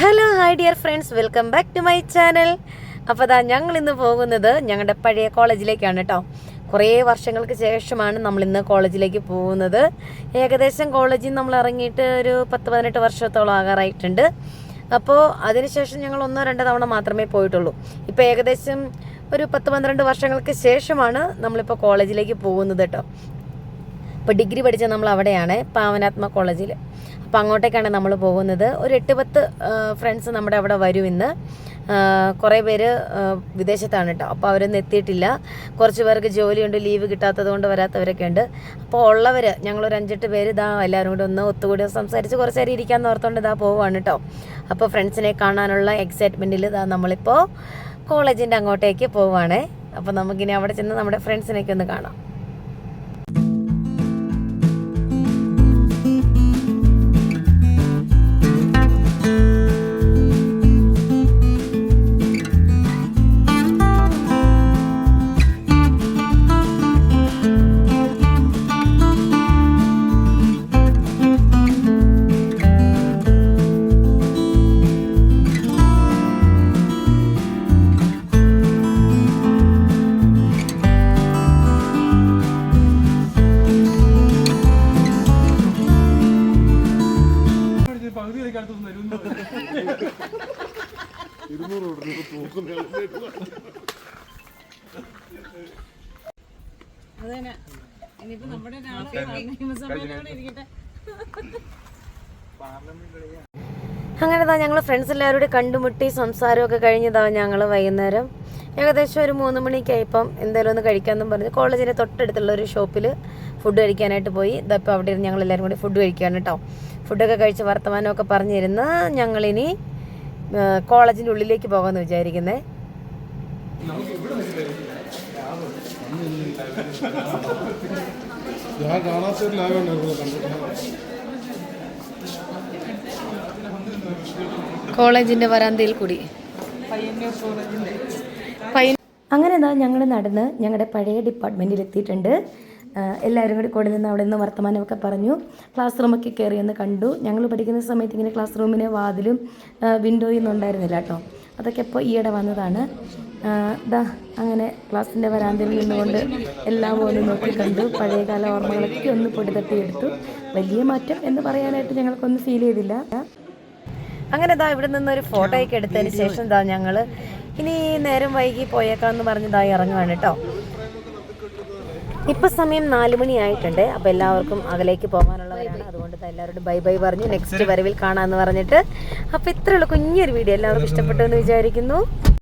Hello hi dear friends. Welcome back to my channel. അപ്പോൾ അതാ ഞങ്ങൾ ഇന്ന് പോകുന്നത് ഞങ്ങളുടെ പഴയ കോളേജിലേക്കാണ് കേട്ടോ. കുറേ വർഷങ്ങൾക്ക് ശേഷമാണ് നമ്മൾ ഇന്ന് കോളേജിലേക്ക് പോകുന്നത്. ഏകദേശം കോളേജിൽ നമ്മൾ ഇറങ്ങിയിട്ട് ഒരു പത്ത് പതിനെട്ട് വർഷത്തോളം ആകാറായിട്ടുണ്ട്. അപ്പോൾ അതിനുശേഷം ഞങ്ങൾ ഒന്നോ രണ്ടോ തവണ മാത്രമേ പോയിട്ടുള്ളൂ. ഇപ്പോൾ ഏകദേശം ഒരു പത്ത് പന്ത്രണ്ട് വർഷങ്ങൾക്ക് ശേഷമാണ് നമ്മളിപ്പോൾ കോളേജിലേക്ക് പോകുന്നത് കേട്ടോ. ഇപ്പോൾ ഡിഗ്രി പഠിച്ച നമ്മൾ അവിടെയാണ് പാവനാത്മ കോളേജിൽ അപ്പോൾ അങ്ങോട്ടേക്കാണ് നമ്മൾ പോകുന്നത്. ഒരു എട്ട് പത്ത് ഫ്രണ്ട്സ് നമ്മുടെ അവിടെ വരും ഇന്ന്. കുറേ പേര് വിദേശത്താണ് കേട്ടോ അപ്പോൾ അവരൊന്നും എത്തിയിട്ടില്ല. കുറച്ച് പേർക്ക് ജോലിയുണ്ട് ലീവ് കിട്ടാത്തത് കൊണ്ട് വരാത്തവരൊക്കെ ഉണ്ട്. അപ്പോൾ ഉള്ളവർ ഞങ്ങളൊരു അഞ്ചെട്ട് പേര് ഇതാ എല്ലാവരും കൂടി ഒന്ന് ഒത്തുകൂടി സംസാരിച്ച് കുറച്ച് നേരം ഇരിക്കാമെന്ന് ഓർത്തുകൊണ്ട് ഇതാ പോവാണ് കേട്ടോ അപ്പോൾ ഫ്രണ്ട്സിനെ കാണാനുള്ള എക്സൈറ്റ്മെന്റിൽ ഇതാ നമ്മളിപ്പോൾ കോളേജിന്റെ അങ്ങോട്ടേക്ക് പോവുകയാണേ അപ്പോൾ നമുക്കിനി അവിടെ ചെന്ന് നമ്മുടെ ഫ്രണ്ട്സിനെയൊക്കെ ഒന്ന് കാണാം. പകുതി ഞങ്ങൾ അടുത്ത് തരും അതന്നെ. ഇനിയിപ്പോ നമ്മുടെ നാളെ നിയമസഭയിലാണ് ഇരിക്കട്ടെ അങ്ങനെ താ ഞങ്ങൾ ഫ്രണ്ട്സ് എല്ലാവരും കൂടി കണ്ടുമുട്ടി സംസാരമൊക്കെ കഴിഞ്ഞതാ ഞങ്ങൾ വൈകുന്നേരം. ഏകദേശം ഒരു മൂന്ന് മണിക്കായപ്പം എന്തായാലും ഒന്ന് കഴിക്കാമെന്നും പറഞ്ഞ് കോളേജിന്റെ തൊട്ടടുത്തുള്ള ഒരു ഷോപ്പിൽ ഫുഡ് കഴിക്കാനായിട്ട് പോയി. ഇതപ്പോൾ അവിടെ ഇരുന്ന് ഞങ്ങൾ എല്ലാവരും കൂടി ഫുഡ് കഴിക്കുകയാണ് കേട്ടോ ഫുഡൊക്കെ കഴിച്ച് വർത്തമാനമൊക്കെ പറഞ്ഞിരുന്ന് ഞങ്ങളിനി കോളേജിന്റെ ഉള്ളിലേക്ക് പോകാമെന്ന് വിചാരിക്കുന്നത് ഞാൻ കാണാത്ത ഒരു ലാഭം ഉണ്ടായിരുന്നു കണ്ടിട്ട് കോളേജിന്റെ വരാന്തയിൽ കൂടി. പയ്യ- അങ്ങനെ ഇതാ ഞങ്ങൾ നടന്ന് ഞങ്ങളുടെ പഴയ ഡിപ്പാർട്ട്മെന്റിൽ എത്തിയിട്ടുണ്ട്. എല്ലാവരും കൂടി കൂടെ നിന്ന് അവിടെ നിന്ന് വർത്തമാനമൊക്കെ പറഞ്ഞു. ക്ലാസ് റൂമൊക്കെ കയറി ഒന്ന് കണ്ടു. ഞങ്ങൾ പഠിക്കുന്ന സമയത്ത് ഇങ്ങനെ ക്ലാസ് റൂമിന് വാതിലും വിൻഡോയും ഒന്നും ഉണ്ടായിരുന്നില്ല കേട്ടോ അതൊക്കെ ഇപ്പോൾ ഈയിടെ വന്നതാണ്. ദാ അങ്ങനെ ക്ലാസ്സിന്റെ വരാന്തയിൽ നിന്നുകൊണ്ട് എല്ലാം ഒന്ന് നോക്കി കണ്ടു. പഴയകാല ഓർമ്മകളൊക്കെ ഒന്ന് പൊടിതട്ടിയെടുത്തു വലിയ മാറ്റം എന്ന് പറയാനായിട്ട് ഞങ്ങൾക്കൊന്നും ഫീൽ ചെയ്തില്ല. അങ്ങനെ ഇതാ ഇവിടെ നിന്ന് ഒരു ഫോട്ടോ ഒക്കെ എടുത്തതിന് ശേഷം ഇതാ ഞങ്ങൾ ഇനി നേരം വൈകി പോയേക്കാന്ന് പറഞ്ഞ് ദാ ഇറങ്ങുവാണ് കേട്ടോ ഇപ്പൊ സമയം നാല് മണിയായിട്ടുണ്ട് ആയിട്ടുണ്ട്. അപ്പൊ എല്ലാവർക്കും അകലേക്ക് പോകാനുള്ളവരാണ്. അതുകൊണ്ട് എല്ലാവരോടും ബൈ ബൈ പറഞ്ഞു. നെക്സ്റ്റ് വരവിൽ കാണാന്ന് പറഞ്ഞിട്ട്. അപ്പൊ ഇത്രയുള്ള കുഞ്ഞൊരു വീഡിയോ എല്ലാവർക്കും ഇഷ്ടപ്പെട്ടു എന്ന് വിചാരിക്കുന്നു.